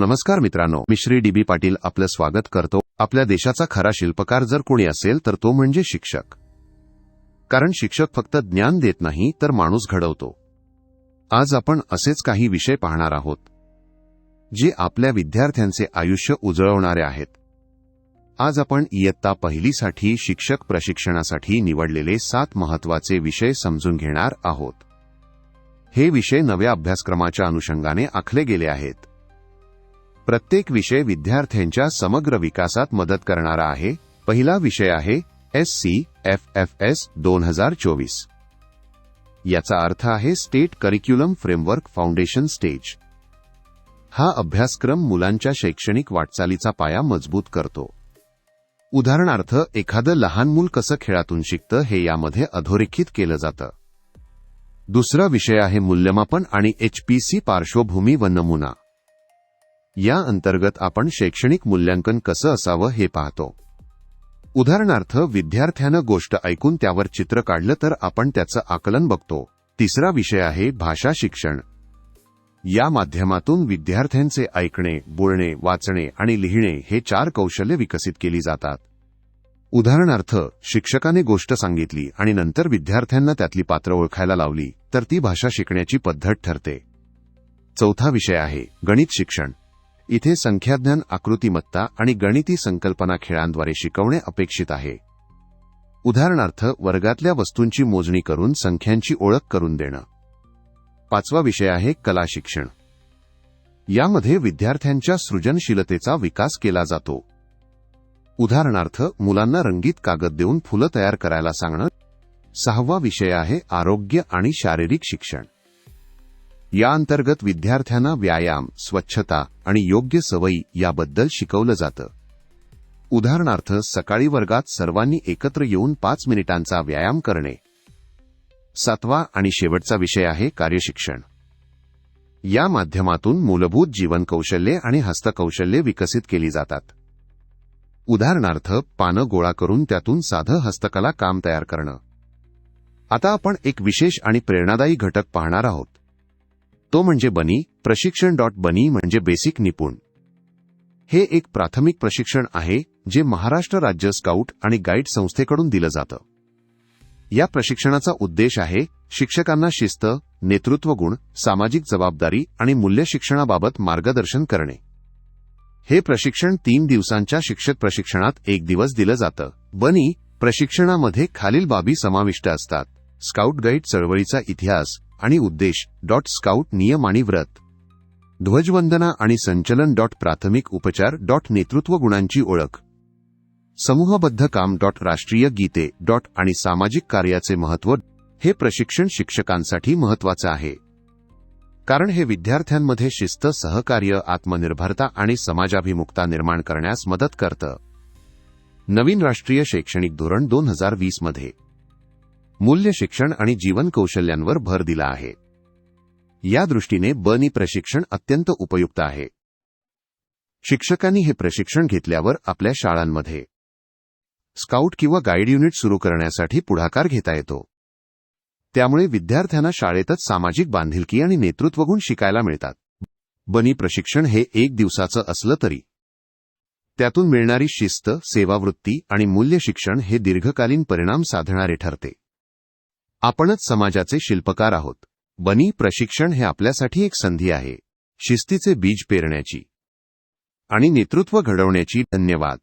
नमस्कार मित्रांनो मी श्री डी बी पाटील आपलं स्वागत करतो. आपल्या देशाचा खरा शिल्पकार जर कोणी असेल तर तो म्हणजे शिक्षक. कारण शिक्षक फक्त ज्ञान देत नाही तर माणूस घडवतो. आज आपण असेच काही विषय पाहणार आहोत जे आपल्या विद्यार्थ्यांचे आयुष्य उजळवणारे आहेत. आज आपण इयत्ता पहिलीसाठी शिक्षक प्रशिक्षणासाठी निवडलेले सात महत्त्वाचे विषय समजून घेणार आहोत. हे विषय नव्या अभ्यासक्रमाच्या अनुषंगाने आखले गेले आहेत. प्रत्येक विषय विद्यार्थ्यांच्या समग्र विकासात मदत करणारा आहे. पहिला विषय आहे S C F F S दोन हजार चोवीस. याचा अर्थ आहे state curriculum framework foundation stage हा अभ्यासक्रम मुलांच्या शैक्षणिक वाटचालीचा पाया मजबूत करतो. उदाहरणार्थ एखादं लहान मूल कसं खेळातून शिकतं हे यामध्ये अधोरेखित केलं जातं. दुसरा विषय आहे मूल्यमापन आणि एचपीसी पार्श्वभूमी व नमुना. या अंतर्गत आपण शैक्षणिक मूल्यांकन कसं असावं हे पाहतो. उदाहरणार्थ विद्यार्थ्यानं गोष्ट ऐकून त्यावर चित्र काढलं तर आपण त्याचं आकलन बघतो. तिसरा विषय आहे भाषा शिक्षण. या माध्यमातून विद्यार्थ्यांचे ऐकणे बोलणे वाचणे आणि लिहिणे हे चार कौशल्य विकसित केली जातात. उदाहरणार्थ शिक्षकाने गोष्ट सांगितली आणि नंतर विद्यार्थ्यांना त्यातली पात्र ओळखायला लावली तर ती भाषा शिकण्याची पद्धत ठरते. चौथा विषय आहे गणित शिक्षण. इथे संख्याज्ञान आकृतिमत्ता आणि गणिती संकल्पना खेळांद्वारे शिकवणे अपेक्षित आहे. उदाहरणार्थ वर्गातल्या वस्तूंची मोजणी करून संख्यांची ओळख करून देणं. पाचवा विषय आहे कला शिक्षण. यामध्ये विद्यार्थ्यांच्या सृजनशीलतेचा विकास केला जातो. उदाहरणार्थ मुलांना रंगीत कागद देऊन फुलं तयार करायला सांगणं. सहावा विषय आहे आरोग्य आणि शारीरिक शिक्षण. या अंतर्गत विद्यार्थ्यांना व्यायाम स्वच्छता आणि योग्य सवयी याबद्दल शिकवलं जातं. उदाहरणार्थ सकाळी वर्गात सर्वांनी एकत्र येऊन पाच मिनिटांचा व्यायाम करणे. सातवा आणि शेवटचा विषय आहे कार्यशिक्षण. या माध्यमातून मूलभूत जीवन कौशल्ये आणि हस्तकौशल्ये विकसित केली जातात. उदाहरणार्थ पानं गोळा करून त्यातून साधं हस्तकला काम तयार करणं. आता आपण एक विशेष आणि प्रेरणादायी घटक पाहणार आहोत. तो म्हणजे बनी प्रशिक्षण डॉट बनी म्हणजे बेसिक निपुण. हे एक प्राथमिक प्रशिक्षण आहे जे महाराष्ट्र राज्य स्काउट आणि गाईड संस्थेकडून दिलं जातं. या प्रशिक्षणाचा उद्देश आहे शिक्षकांना शिस्त नेतृत्व गुण सामाजिक जबाबदारी आणि मूल्य शिक्षणाबाबत मार्गदर्शन करणे. हे प्रशिक्षण तीन दिवसांच्या शिक्षक प्रशिक्षणात एक दिवस दिलं जातं. बनी प्रशिक्षणामध्ये खालील बाबी समाविष्ट असतात. स्काउट गाईड चळवळीचा इतिहास आणि उद्देश डॉट स्काउट नियम आणि व्रत. ध्वजवंदना आणि संचलन डॉट प्राथमिक उपचार डॉट नेतृत्व गुणांची ओळख. समूहबद्ध काम डॉट राष्ट्रीय गीते डॉट आणि सामाजिक कार्याचे महत्त्व हे प्रशिक्षण शिक्षकांसाठी महत्वाचं आहे. कारण हे विद्यार्थ्यांमध्ये शिस्त सहकार्य आत्मनिर्भरता आणि समाजाभिमुखता निर्माण करण्यास मदत करतं. नवीन राष्ट्रीय शैक्षणिक धोरण दोन हजार वीसमध्ये मूल्य शिक्षण आणि जीवन कौशल्यांवर भर दिला आहे. या दृष्टीने बनी प्रशिक्षण अत्यंत उपयुक्त आहे. शिक्षकांनी हे प्रशिक्षण घेतल्यावर आपल्या शाळांमध्ये स्काउट किंवा गाईड युनिट सुरू करण्यासाठी पुढाकार घेता येतो. त्यामुळे विद्यार्थ्यांना शाळेतच सामाजिक बांधिलकी आणि नेतृत्वगुण शिकायला मिळतात. बनी प्रशिक्षण हे एक दिवसाचं असलं तरी. त्यातून मिळणारी शिस्त सेवावृत्ती आणि मूल्य शिक्षण हे दीर्घकालीन परिणाम साधणारे ठरते. आपणच समाजाचे शिल्पकार आहोत. बनी प्रशिक्षण हे आपल्यासाठी एक संधी आहे. शिस्तीचे बीज पेरण्याची आणि नेतृत्व घडवण्याची धन्यवाद.